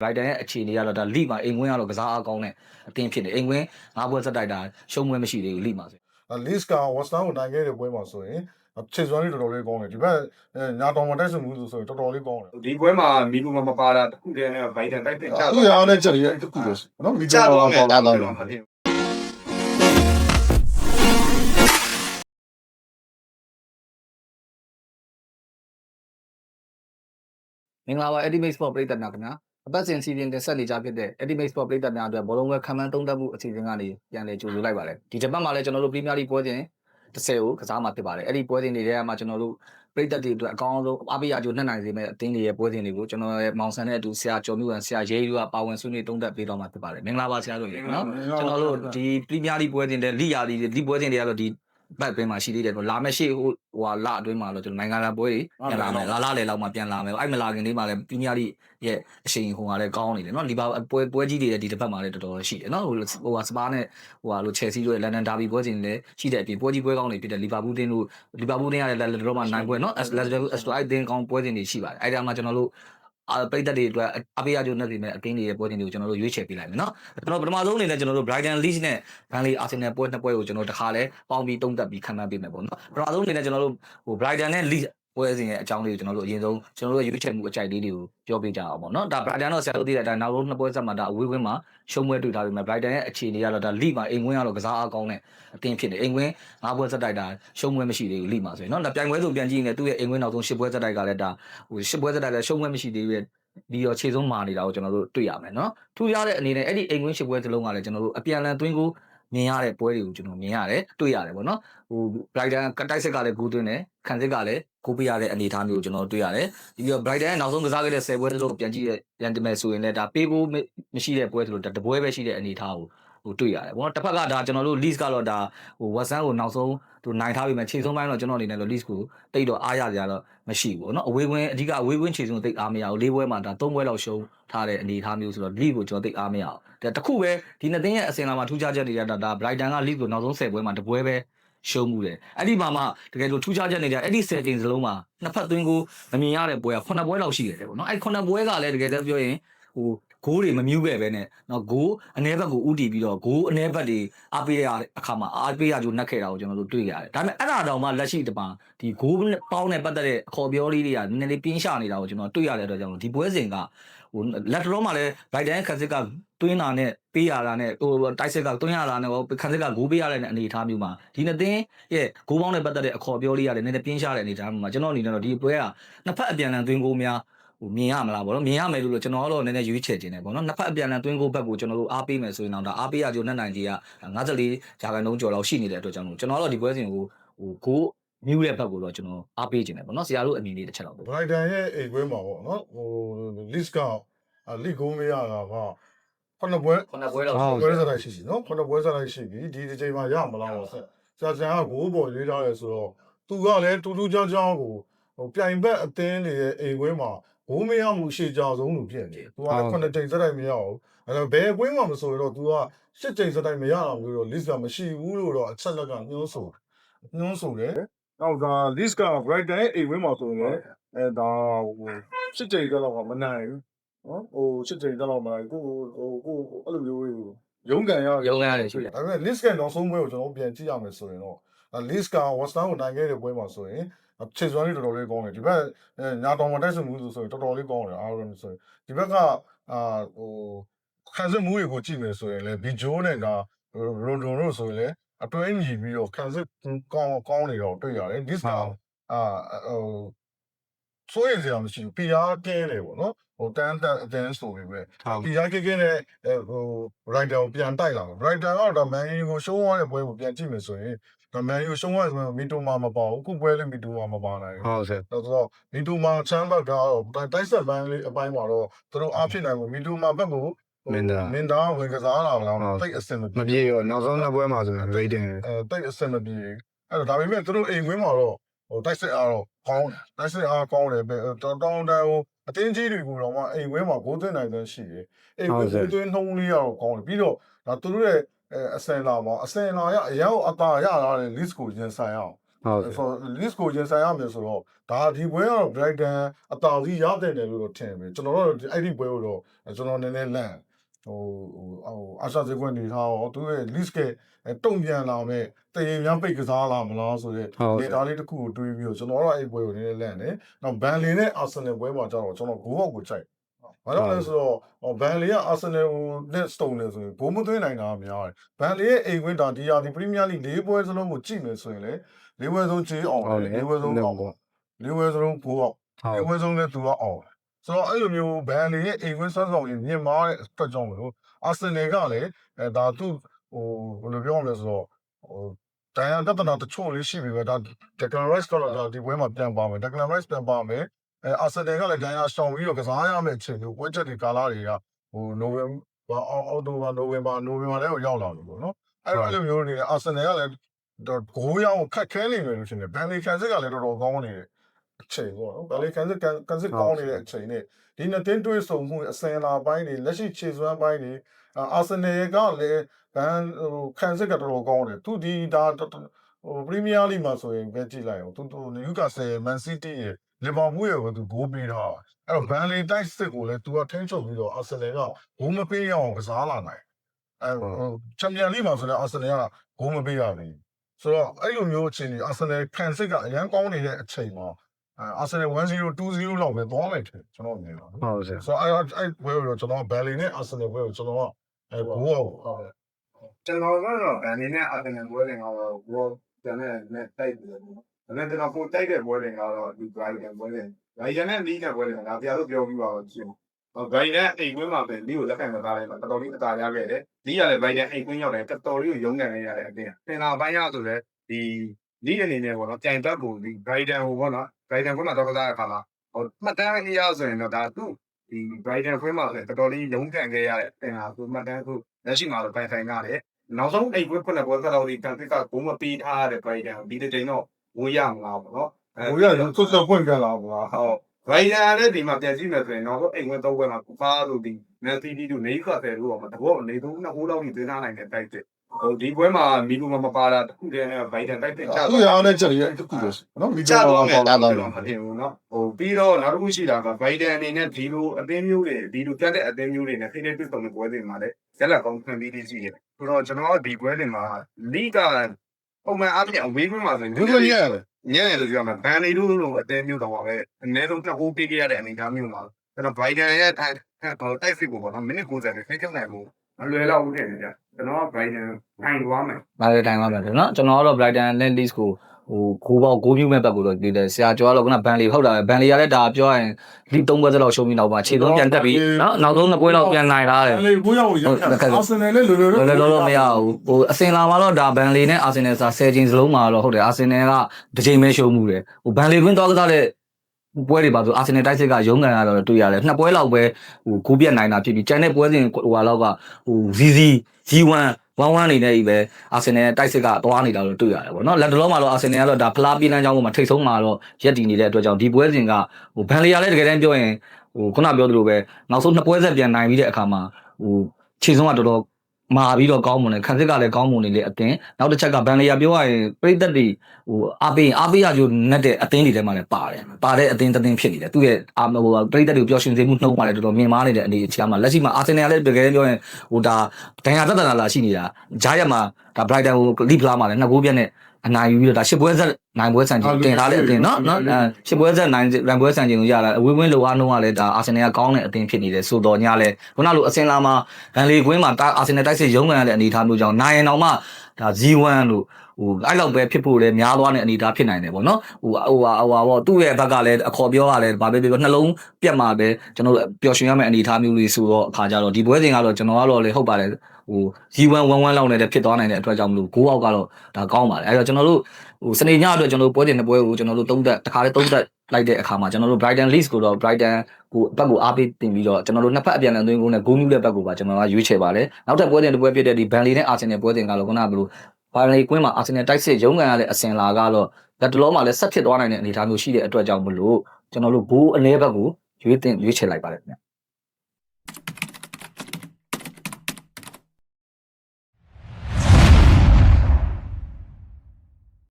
Brighton ရဲ့အခြေအနေကတော့ဒါလိမှာအိမ်ဝင်းကတော့ကစားအားကောင်းတဲ့အသင်းဖြစ်တယ်အိမ်ဝင်းငါးပွဲဆက်တိုက်တာရှုံးပွဲမရှိသေးဘူးလိမှာဆိုလစ်ကဝက်စတန်ကိုနိုင်ခဲ့တဲ့ပွဲမှာဆိုရင်ခြေစွမ်းလေးတော်တော်လေးကောင်းတယ်ဒီဘက်ညာတော်မတိုက်စမှုဆိုရင်တော်တော်လေးကောင်းတယ်ဒီပွဲမှာမီဘူမမပါတာတခုတည်းနဲ့ဘိုင်ဒန်တိုက်တင်ချသူ့ရအောင်နဲ့ချက်ရတခုပဲနော်မီချတော့မယ်ပေါ်လာတော့မင်္ဂလာပါ Ultimate Sport ပရိသတ်များခင်ဗျာ အပတ်စဉ်စီစဉ်တင်ဆက်နေကြဖြစ်တဲ့ Ultimate Sport ပရိသတ်များအတွက်ဘောလုံးဝဲခံမှန်းသုံးသပ်မှုအစီအစဉ်ကနေပြန်လည်ကြိုဆိုလိုက်ပါတယ်ဒီတစ်ပတ်မှာလည်းကျွန်တော်တို့ Premier League ပွဲစဉ်30ကိုကစားမှာဖြစ်ပါတယ်အဲ့ဒီပွဲစဉ်တွေထဲမှာကျွန်တော်တို့ပရိသတ်တွေအတွက်အကောင်းဆုံးအားပေးအကျိုးနှစ်နိုင်စေမယ့်အသင်းတွေရဲ့ပွဲစဉ်တွေကိုကျွန်တော်ရဲ့မောင်ဆန်နဲ့အတူဆရာကျော်မြင့်ဝမ်ဆရာရဲယူကပါဝင်ဆွေးနွေးသုံးသပ်ပေးတော့မှာဖြစ်ပါတယ်မင်္ဂလာပါဆရာတို့ရေနော်ကျွန်တော်တို့ဒီ Premier League ပွဲတင်တဲ့လိယာဒီဒီပွဲတင်တွေကတော့ဒီ ဘက်အတွင်းမှာရှိသေးတယ်တော့လာမယ့်ရှေ့ဟိုဟိုဟာလအတွင်းမှာတော့ကျွန်တော်နိုင်ငံလာပွဲတွေပြန်လာမယ်လာလာလေလောက်မှပြန်လာမယ်အဲ့မလာခင်လေးမှာလည်း Premier League ရဲ့အရှိန်ဟိုဟာလည်းကောင်းနေတယ်နော်လီဗာပွဲပွဲကြီးတွေလည်းဒီတစ်ပတ်မှာလည်းတော်တော်ရှိတယ်နော်ဟိုဟိုဟာစပါးနဲ့ဟိုဟာလို Chelsea တို့ရဲ့ London Derby ပွဲစဉ်လည်းရှိတဲ့အပြင်ပွဲကြီးပွဲကောင်းတွေဖြစ်တဲ့ Liverpool တင်းတို့ Liverpool တင်းရလည်းလက်တော့မှနိုင်ပွဲနော် as as as အဲ့တင်းကောင်းပွဲစဉ်တွေရှိပါတယ်အဲ့ဒါမှကျွန်တော်တို့အာ ပိတ်သက်တွေအတွက်အပေးအကျိုးနဲ့ပြင်မဲ့အကင်းတွေရဲ့ပွဲတင်တွေကိုကျွန်တော်တို့ရွေးချယ်ပေးလိုက်မယ်နော်ကျွန်တော်ပထမဆုံးအနေနဲ့ကျွန်တော်တို့ Brighton Leeds နဲ့ Burnley Arsenal ပွဲနှစ်ပွဲကိုကျွန်တော်တခါလဲပေါင်းပြီးတုံးတက်ပြီးခံမှန်းပေးမယ်ပေါ့နော်ပထမဆုံးအနေနဲ့ကျွန်တော်တို့ဟို Brighton နဲ့ Leeds ပွဲစဉ်ရဲ့အကြောင်းလေးကိုကျွန်တော်တို့အရင်ဆုံးကျွန်တော်တို့ရွေးချယ်မှုအကြိုက်လေးတွေကိုပြောပြကြအောင်ပေါ့နော်ဒါ Brighton တော့ဆရာတို့သိတဲ့အတိုင်းနောက်ဆုံးနှစ်ပွဲဆက်မှာဒါအဝေးကွင်းမှာရှုံးပွဲတွေ့ထားပြီမဲ့ Brighton ရဲ့အခြေအနေကတော့ဒါ League မှာအိမ်ဝင်းကတော့ကစားအားကောင်းတဲ့အသင်းဖြစ်တယ်အိမ်ဝင်းငါးပွဲဆက်တိုက်တာရှုံးပွဲမရှိသေးဘူး League မှာဆိုရင်နော်ဒါပြိုင်ပွဲဆိုပြန်ကြည့်ရင်လည်းသူ့ရဲ့အိမ်ဝင်းနောက်ဆုံးရှစ်ပွဲဆက်တိုက်ကလည်းဒါဟိုရှစ်ပွဲဆက်တိုက်လည်းရှုံးပွဲမရှိသေးဘူးဒီရောခြေဆုံးမာနေတာကိုကျွန်တော်တို့တွေ့ရမယ်နော်ထူးခြားတဲ့အနေနဲ့အဲ့ဒီအိမ်ဝင်းရှစ်ပွဲစလုံးကလည်းကျွန်တော်တို့အပြန်အလှန်သွင်းကို မြင်ရတဲ့ပွဲတွေကိုကျွန်တော်မြင်ရတယ်တွေ့ရတယ်ပေါ့နော်ဟို Brighton ကတိုက်စစ်ကလည်းဂိုးသွင်းတယ်ခံစစ်ကလည်းဂိုးပေးရတဲ့အနေအထားမျိုးကိုကျွန်တော်တို့တွေ့ရတယ်ဒီပြီးတော့ Brighton ရဲ့နောက်ဆုံးကစားခဲ့တဲ့10ပွဲစလုံးကိုပြန်ကြည့်ရပြန်တင်မယ်ဆိုရင်လည်းဒါပေးဖို့မရှိတဲ့ပွဲဆိုလို့ဒါတပွဲပဲရှိတဲ့အနေအထားကို ဟိုတွေ့ရတယ်ပေါ့နော်တစ်ဖက်ကဒါကျွန်တော်တို့ Leeds ကတော့ဒါဟို Watson ကိုနောက်ဆုံးသူနိုင်ထားပြီမဲ့ခြေဆုံးပိုင်းတော့ကျွန်တော်အနေနဲ့တော့ Leeds ကိုတိတ်တော့အားရကြရတော့မရှိဘူးပေါ့နော်အဝေးဝင်းအဓိကအဝေးဝင်းခြေဆုံးတိတ်အားမရဘူး၄ပွဲမှာဒါ၃ပွဲလောက်ရှုံးထားတဲ့အနေအထားမျိုးဆိုတော့ Leeds ကိုကျွန်တော်တိတ်အားမရအောင်ဒါတခုပဲဒီနှစ်သင်းရဲ့အစင်လာမှာထူးခြားချက်တွေရတာဒါ Brighton က Leeds ကိုနောက်ဆုံး10ပွဲမှာတပွဲပဲရှုံးမှုတယ်အဲ့ဒီမှာမှတကယ်လို့ထူးခြားချက်နေကြအဲ့ဒီ10ချိန်စလုံးမှာနှစ်ဖက်သွင်းကိုမမြင်ရတဲ့ပွဲက9ပွဲလောက်ရှိတယ်ပေါ့နော်အဲ့9ပွဲကလည်းတကယ်တမ်းပြောရင်ဟို ဂိုးတွေမမြူးခဲ့ပဲနဲ့နော်ဂိုးအ ਨੇ ဘက်ကိုဥတီပြီးတော့ဂိုးအ ਨੇ ဘက်တွေအားပေးရတဲ့အခါမှာအားပေးရကြိုနှက်ခဲ့တာကိုကျွန်တော်တို့တွေ့ရတယ်ဒါပေမဲ့အဲ့ဒါတောင်မှလက်ရှိတပံဒီဂိုးပေါင်းနဲ့ပတ်သက်တဲ့အခေါ်ပြောလေးတွေကနည်းနည်းလေးပြင်းရှနေတာကိုကျွန်တော်တွေ့ရတဲ့အတွက်ကြောင့်ဒီပွဲစဉ်ကဟိုလက်တော်မှာလည်း Biden ခက်စစ်ကတွင်းတာနဲ့ပေးရတာနဲ့ဟိုတိုက်စစ်ကတွင်းရတာနဲ့ဟိုခက်စစ်ကဂိုးပေးရတဲ့အနေအထားမျိုးမှာဒီနှစ်သင်းရဲ့ဂိုးပေါင်းနဲ့ပတ်သက်တဲ့အခေါ်ပြောလေးရတယ်နည်းနည်းပြင်းရှတဲ့အနေအထားမျိုးမှာကျွန်တော်အနေနဲ့တော့ဒီပွဲကနှစ်ဖက်အပြန်အလှန်သွင်းဂိုးများ ဟိုမြင်ရမလားဗောနော်မြင်ရမယ်လို့ကျွန်တော်ကတော့နည်းနည်းရွေးချယ်ခြင်းတယ်ဗောနော်နှစ်ဖက်အပြန်အလှန်သွင်းဂိုးဘက်ကိုကျွန်တော်တို့အားပေးမယ်ဆိုရင်တော့ဒါအားပေးရကြိုနဲ့နိုင်ကြီးက54ဂျာကန်လုံးကျော်လောက်ရှိနေတဲ့အတွက်ကြောင့်မို့ကျွန်တော်ကတော့ဒီပွဲစဉ်ကိုဟိုဂိုးမြူးတဲ့ဘက်ကိုတော့ကျွန်တော်အားပေးခြင်းတယ်ဗောနော်ဆရာတို့အမြင်လေးတစ်ချက်လောက်ပေါ့ဘရိုက်တန်ရဲ့အိမ်ကွင်းမှာပေါ့နော်ဟိုလစ်ကလစ်ကိုမရတာကခုနှစ်ပွဲခုနပွဲတော့ပွဲစားတိုင်းရှိရှိနော်ခုနှစ်ပွဲစားတိုင်းရှိပြီဒီဒီချိန်မှာရမလားပေါ့ဆက်ဆရာဆရာကဂိုးပေါ်ရေးထားရဲဆိုတော့သူကလည်းတူတူကြောင်ကြောင်ကိုဟိုပြိုင်ဘက်အသင်းတွေရဲ့အိမ်ကွင်းမှာ ဂိုးမရမှုရှေ့ကြဆုံးလို့ဖြစ်နေတယ်သူကလည်းခုနှစ်ချိန်စက်တိုင်းမရအောင်အဲ့တော့ဘယ်ကွင်းမှာမဆိုရင်တော့သူကရှစ်ချိန်စက်တိုင်းမရအောင်လို့တော့ list ကမရှိဘူးလို့တော့အချက်လက်ကညှိုးဆိုညှိုးဆိုတယ်နောက်ဒါ list က Brighton ရဲ့အိမ်ကွင်းမှာဆိုရင်လည်းအဲဒါဟိုရှစ်ချိန်စက်တော့မနိုင်ဘူးနော်ဟိုရှစ်ချိန်စက်တော့မနိုင်ကိုဟိုကိုအဲ့လိုမျိုးရုံးကန်ရရုံးရတယ်ရှိတယ်ဒါပေမဲ့ list ကနောက်ဆုံးပွဲကိုကျွန်တော်ပြန်ကြည့်ရမယ်ဆိုရင်တော့ list က Western ကိုနိုင်ခဲ့တဲ့ပွဲမှာဆိုရင် ခြေစွမ်းလေးတော်တော်လေးကောင်းတယ်ဒီဘက်ညာတော်မတိုက်စမှုဆိုရင်တော်တော်လေးကောင်းတယ်အားလုံးဆိုရင်ဒီဘက်ကအာဟိုခံစစ်မှုတွေကိုကြည့်မယ်ဆိုရင်လည်းဘီဂျိုးနဲ့ကရိုဒွန်တို့ဆိုရင်လည်းအတွဲညီပြီးတော့ခံစစ်ကောင်းကောင်းနေတော့တွေ့ရတယ် list ကအာဟို ဆိုရင်စရာမရှိဘူး PR ကဲတယ်ပေါ့နော်ဟိုတန်းတက်အတန်းဆိုပေမဲ့ဟုတ်ဒီရိုက်ကကင်းနဲ့အဲဟို writer ကိုပြန်တိုက်လာတယ် writer ကတော့ဒါ man u ကိုရှုံးသွားတဲ့ပွဲကိုပြန်ကြည့်မယ်ဆိုရင်ဒါ man u ရှုံးသွားတယ်ဆိုရင်မီတိုမာမပေါ့အခုပွဲလည်းမီတိုမာမပါနိုင်ဘူးဟုတ်ဆရာတော့တော့မီတိုမာချမ်းဘတ်ကတော့တိုက်ဆက်ပိုင်းလေးအပိုင်းမှာတော့သူတို့အားဖြစ်နိုင်ဘူးမီတိုမာဘက်ကိုမင်းသားမင်းသားဝင်ကစားလာတော့ဟုတ်တိတ်အဆင်မမပြေပြေရောနောက်ဆုံးနှစ်ပွဲမှာဆိုရင် rating အဲတိတ်အဆင်မပြေအဲ့တော့ဒါပေမဲ့သူတို့အိမ်ဝင်းမှာတော့ဟိုတိုက်ဆက်အားတော့ ကောင်းတိုက်ဆက်အားကောင်းတယ်ပဲတောင်းတောင်းတန်းဟိုအတင်းကြီးတွေကိုတော့မှအိမ်ဝင်းမှာဂိုးသွင်းနိုင်တဲ့ရှိတယ်အိမ်ဝင်းဂိုးသွင်းနှုံးလေးကတော့ကောင်းတယ်ပြီးတော့ဒါသူတို့ရဲ့အဲအစင်လာမှာအစင်လာရအရန်အတာရလာတဲ့ list ကိုရင်ဆိုင်အောင်ဟုတ်ကဲ့ဆိုတော့ list ကိုရင်ဆိုင်ရမယ်ဆိုတော့ဒါဒီပွဲကတော့ Brighton အတောင်စီရတဲ့တယ်လို့တော့ထင်တယ်ကျွန်တော်တို့အဲ့ဒီပွဲကိုတော့ကျွန်တော်နည်းနည်းလန့် ဟိုဟိုအာရှဇေကွက်နေထားတော့သူရဲ့ list ကတုံ့ပြန်လာမဲ့တရင်များပိတ်ကစားလာမလားဆိုတဲ့ဟုတ်ဒေကဲ့တာလေးတစ်ခုကိုတွေးပြီးတော့ကျွန်တော်တို့အဲ့ပွဲကိုနည်းနည်းလန့်တယ်နောက်ဘန်လင်နဲ့အာဆင်နယ်ပွဲမှာကျတော့ကျွန်တော်ဂိုးအောက်ကိုကြိုက်ဘာလို့လဲဆိုတော့ဘန်လင်ကအာဆင်နယ်ကိုနဲ့စတုံနဲ့ဆိုရင်ဂိုးမသွင်းနိုင်တာများတယ်ဘန်လင်ရဲ့အိမ်ခွင်းတာဒီယာဒီပရီးမီးယားလိ၄ပွဲစလုံးကိုကြည့်မယ်ဆိုရင်လေ၄ပွဲဆုံးချေးအောင်ဟုတ်တယ်လေ၄ပွဲဆုံးအောင်လေးဝဲစလုံးကိုအောင်ဟုတ်လေးဝဲစလုံးလည်းသူကအောင် ဆိုတော့အဲ့လိုမျိုးဘန်လီရဲ့အိမ်ခွင်းဆွမ်းဆောင်ရင်မြင်မာတဲ့အတွက်ကြောင့်မလို့အာဆင်နယ်ကလည်းအဲဒါသူ့ဟိုဘယ်လိုပြောရမလဲဆိုတော့ဟိုတန်ရန်တတနာတချို့လေးရှိပြီပဲဒါဒက်ကလန်ရိုက်စ်တော့ဒါဒီပွဲမှာပြန်ပါမယ်ဒက်ကလန်ရိုက်စ်ပြန်ပါမယ်အဲအာဆင်နယ်ကလည်းဒန်ရန်ရှောင်ပြီးတော့ကစားရမယ့်အချိန်မျိုးပွဲချက်တွေကာလာတွေကဟိုနိုဝင်ဘာအောက်တိုဘာနိုဝင်ဘာနိုဝင်ဘာလည်းရောက်လာပြီပေါ့နော်အဲ့တော့အဲ့လိုမျိုးနေအာဆင်နယ်ကလည်းတော့ဂိုးရောင်းခက်ခဲနေတယ်လို့ရှင်တယ်ဘန်လီကန်စစ်ကလည်းတော်တော်ကောင်းနေတယ် အချိန်ပေါ့နော်။ဒါလေးကန်စစ်ကန်ကန်စစ်ကောင်းနေတဲ့အချိန်နဲ့ဒီနှစ်တင်းတွေးဆုံမှုအစင်လာပိုင်းတွေလက်ရှိခြေစွမ်းပိုင်းတွေအာဆင်နယ်ကလည်းဘန်ဟိုကန်စစ်ကတော်တော်ကောင်းတယ်။သူဒီဒါဟိုပရီးမီးယားလိမှာဆိုရင်ပဲကြည့်လိုက်အောင်သူသူနယူကာဆယ်မန်စီးတီးရဲ့လီဗာပူးရဲ့ကိုသူဂိုးပေးထားတာ။အဲ့တော့ဘန်လီတိုက်စစ်ကိုလည်းသူကထိန်းချုပ်ပြီးတော့အာဆင်နယ်ကဂိုးမပေးရအောင်ကစားလာနိုင်။အဲဟိုချန်ပီယံလိမှာဆိုလည်းအာဆင်နယ်ကဂိုးမပေးရဘူး။ဆိုတော့အဲ့လိုမျိုးအချိန်ကြီးအာဆင်နယ်ခံစစ်ကအရန်ကောင်းနေတဲ့အချိန်မှာ အာဆင်နယ်1-0 2-0လောက်ပဲသွားမယ်ထင်ကျွန်တော်မြင်တာနော်ဟုတ်ဆရာဆိုတော့အဲ့အဲ့ဘွဲကိုကျွန်တော်ဘယ်လီနဲ့အာဆင်နယ်ဘွဲကိုကျွန်တော်ကအဲဘောဟုတ်ကျွန်တော်ကတော့အနေနဲ့အာတင်ပွဲတွေကတော့ဘောကျွန်တော်နဲ့တိုက်တယ်ဒါပေမဲ့ကျွန်တော်ကိုတိုက်တဲ့ပွဲတွေကတော့ဒီ Brighton ပွဲတွေ Brighton နဲ့ Leeds နဲ့ပွဲတွေကဒါပြရလို့ပြောပြီးပါတော့ရှင်ဟော Brighton အိမ်ကွင်းမှာပဲ Leeds ကိုလက်ခံမသားလိုက်မှာတော်တော်လေးအသာရခဲ့တယ် Leeds ကလည်း Brighton အိမ်ကွင်းရောက်တယ်တော်တော်လေးကိုရုန်းကန်နေရတဲ့အတင်းတင်လာပိုင်းရဆိုလဲဒီ Leeds အနေနဲ့ပေါ့နော်ကြိုင်ဘက်ကိုဒီ Brighton ဟိုပေါ့နော် Brighton ကွင်းမှာတော့ကစားရခါမှာဟိုမှတ်တမ်းအရဆိုရင်တော့ဒါသူ့ဒီ Brighton ကွင်းမှာဆိုတော်တော်လေးရုန်းကန်ခဲ့ရတဲ့တင်လာသူမှတ်တမ်းသူလက်ရှိမှာတော့ Brighton ကလည်းနောက်ဆုံးအိတ်ကွက်ဖွင့်တဲ့ပွဲကတော်ဒီကန်တစ်ကဘုံမပေးထားတဲ့ Brighton ဒီတစ်ချိန်တော့ဝေးရမလားပေါ့နော်ဘိုးရဆွတ်ဆွတ်ဖွင့်ကြလာပါဟုတ် Brighton လည်းဒီမှာပြန်ကြည့်မယ်ဆိုရင်နောက်ဆုံးအိမ်ကွက်သုံးပွဲမှာကူပါလို့ဒီ Man City တို့နေခါတယ်လို့ပေါ့တဘောနေသုံးနှစ်ဟိုးလောက်ကြီးသွင်းထားနိုင်တဲ့တိုက်တဲ့ ဟိုဒီပွဲမှာမီလူမမပါတာတခုတည်းနဲ့ဗိုက်တန်တိုက်တက်ချသူရအောင်နဲ့ချက်ရတခုပဲနော်မီလူမပါတာတော့မဖြစ်ဘူးနော်ဟိုပြီးတော့နောက်တစ်ခုရှိတာကဗိုက်တန်အနေနဲ့ဒီလိုအသင်းမျိုးတွေဒီလိုပြတ်တဲ့အသင်းမျိုးတွေနဲ့ဖိနေတွေ့ဆုံတဲ့ပွဲတွေမှာလည်းရက်လက်ကောင်းခံပြီးလေးရှိတယ်ဆိုတော့ကျွန်တော်ဒီပွဲတွေမှာလိကပုံမှန်အားဖြင့်အဝေးကွင်းမှာဆိုရင်ဘယ်လိုရလဲညံ့လို့ပြောမှာဘန်လီတို့လိုအသင်းမျိုးတော့ပါပဲအနည်းဆုံးနှစ်ကိုပေးခဲ့ရတဲ့အနေအထားမျိုးမှာကျွန်တော်ဗိုက်တန်ရဲ့တိုက်တိုက်စစ်ကိုပေါ့နော်မိနစ်90နဲ့ဖိကျောင်းနိုင်ဖို့ မလွယ်တော့ဘူးတဲ့ကြကျွန်တော်က Brighton ထိုင်သွားမယ် ။ဒါလည်းတိုင်ပါမယ်เนาะကျွန်တော်ကတော့ Brighton နဲ့ Leeds ကိုဟိုဂိုးပေါက်ဂိုးပြူမဲ့ဘက်ကိုတော့ဒီတယ်ဆရာကျော်ကတော့ခုနဘန်လီဟုတ်တာပဲဘန်လီကလည်းဒါပြောရရင်လီ၃ပွဲစလောက်ရှုံးပြီးနောက်ပါခြေသုံးပြန်တက်ပြီးเนาะနောက်ဆုံးနှစ်ပွဲလောက်ပြန်နိုင်လာတယ် လေဘိုးရကိုရအာဆင်နယ်လည်းလွယ်လွယ် လောလောလောမရဘူးဟိုအစင်လာမှာတော့ဒါဘန်လီနဲ့အာဆင်နယ်စာ10ချိန်စလုံးမှာတော့ဟုတ်တယ်အာဆင်နယ်ကတစ်ချိန်ပဲရှုံးမှုတယ်ဟိုဘန်လီကွင်းသွားကစားတဲ့ ပွဲတွေပါဆိုအာဆင်နယ်တိုက်စစ်ကရုံးကန်ရတော့တွေ့ရတယ်နှစ်ပွဲလောက်ပဲဟိုဂိုးပြတ်နိုင်တာဖြစ်ပြီးကျန်တဲ့ပွဲစဉ်ဟိုဟာလောက်ကဟို VZ G1 1-1နေနေပြီပဲအာဆင်နယ်တိုက်စစ်ကသွားနေတာလို့တွေ့ရတယ်ပေါ့နော်လက်တလုံးမှာတော့အာဆင်နယ်ကတော့ဒါဖလားပြေးလမ်းကြောင်းပေါ်မှာထိတ်ဆုံးမှာတော့ရက်တည်နေတဲ့အတွက်ကြောင့်ဒီပွဲစဉ်ကဟိုဘန်လီယာလည်းတကယ်တမ်းပြောရင်ဟိုခုနပြောသလိုပဲနောက်ဆုံးနှစ်ပွဲဆက်ပြန်နိုင်ပြီးတဲ့အခါမှာဟိုခြေဆုံးကတော်တော် မာပြီးတော့ကောင်းမွန်တယ်ခံစစ်ကလည်းကောင်းမွန်နေလေအတင်းနောက်တစ်ချက်ကဘန်လီယာပြောရရင်ပြိသက်တွေဟိုအားပေးရင်အားပေးရကြိုနဲ့တဲ့အတင်းတွေထဲမှာလည်းပါတယ်ပါတဲ့အတင်းတင်းဖြစ်နေတယ်သူ့ရဲ့အာဟိုပြိသက်တွေပျော်ရွှင်စေမှုနှုံးပါလေတော်တော်မြင်မာနေတဲ့အနေအထားမှာလက်ရှိမှာအာဆင်နယ်လည်းတကယ်ပြောရင်ဟိုဒါဒဏ်ရာတက်တနာလာရှိနေတာဂျားရက်မှာဒါဘရိုက်တန်ကိုလီဖလာမှာလည်းနှစ်ဂိုးပြတ်နဲ့ အနိုင်ယူပြီးတော့ဒါရှစ်ပွဲဆက်နိုင်ပွဲဆန်ချင်တင်ထားတဲ့အတင်းနော်နော်အဲရှစ်ပွဲဆက်နိုင်ရန်ပွဲဆန်ချင်ကိုရတာအဝေးဝင်းလိုအားနှုံးကလည်းဒါအာဆင်နယ်ကကောင်းတဲ့အတင်းဖြစ်နေတယ်ဆိုတော့ညလည်းခုနလိုအစင်လာမှာဗန်လီကွင်းမှာဒါအာဆင်နယ်တိုက်စစ်ရုံးကန်ရတဲ့အနေအထားမျိုးကြောင့်နိုင်ရင်တော့မှဒါ G1 လို့ ဟိုအဲ့လောက်ပဲဖြစ်ဖို့လည်းများသွားတဲ့အနေအထားဖြစ်နိုင်တယ်ပေါ့နော်ဟိုဟိုဟာဟိုဟာပေါ့သူ့ရဲ့ဘက်ကလည်းအခေါ်ပြောရလဲဗာပဲပြောနှလုံးပြတ်မှာပဲကျွန်တော်တို့ပျော်ရွှင်ရမယ့်အနေအထားမျိုးလေးဆိုတော့အခါကြတော့ဒီပွဲစဉ်ကတော့ကျွန်တော်ကတော့လေဟုတ်ပါတယ်ဟို G1 11လောက်နဲ့တည်းဖြစ်သွားနိုင်တဲ့အတွက်ကြောင့်မလို့6အောက်ကတော့ဒါကောင်းပါတယ်အဲ့တော့ကျွန်တော်တို့ဟိုစနေညအတွက်ကျွန်တော်တို့ပွဲတင်တဲ့ပွဲကိုကျွန်တော်တို့သုံးသက်တစ်ခါလေးသုံးသက်လိုက်တဲ့အခါမှာကျွန်တော်တို့ Brighton Leeds ကိုတော့ Brighton ကိုဘက်ကိုအားပေးတင်ပြီးတော့ကျွန်တော်တို့နှစ်ဖက်အပြန်အလှန်သွင်းကုန်နဲ့ဂိုးနူးတဲ့ဘက်ကိုပါကျွန်တော်ကရွေးချယ်ပါတယ်နောက်ထပ်ပွဲတင်တစ်ပွဲဖြစ်တဲ့ဒီ Burnley နဲ့ Arsenal ပွဲတင်ကတော့ခုနကဘလို့ Burnley ကွင်းမှာ Arsenal တိုက်စစ်ရုံးကန်ရတဲ့အစင်လာကတော့လက်တလုံးမှာလည်းဆက်ဖြစ်သွားနိုင်တဲ့အနေအထားမျိုးရှိတဲ့အတွက်ကြောင့်မလို့ကျွန်တော်တို့ဂိုးအလဲဘက်ကိုရွေးတင်ရွေးချယ်လိုက်ပါတယ်ခင်ဗျ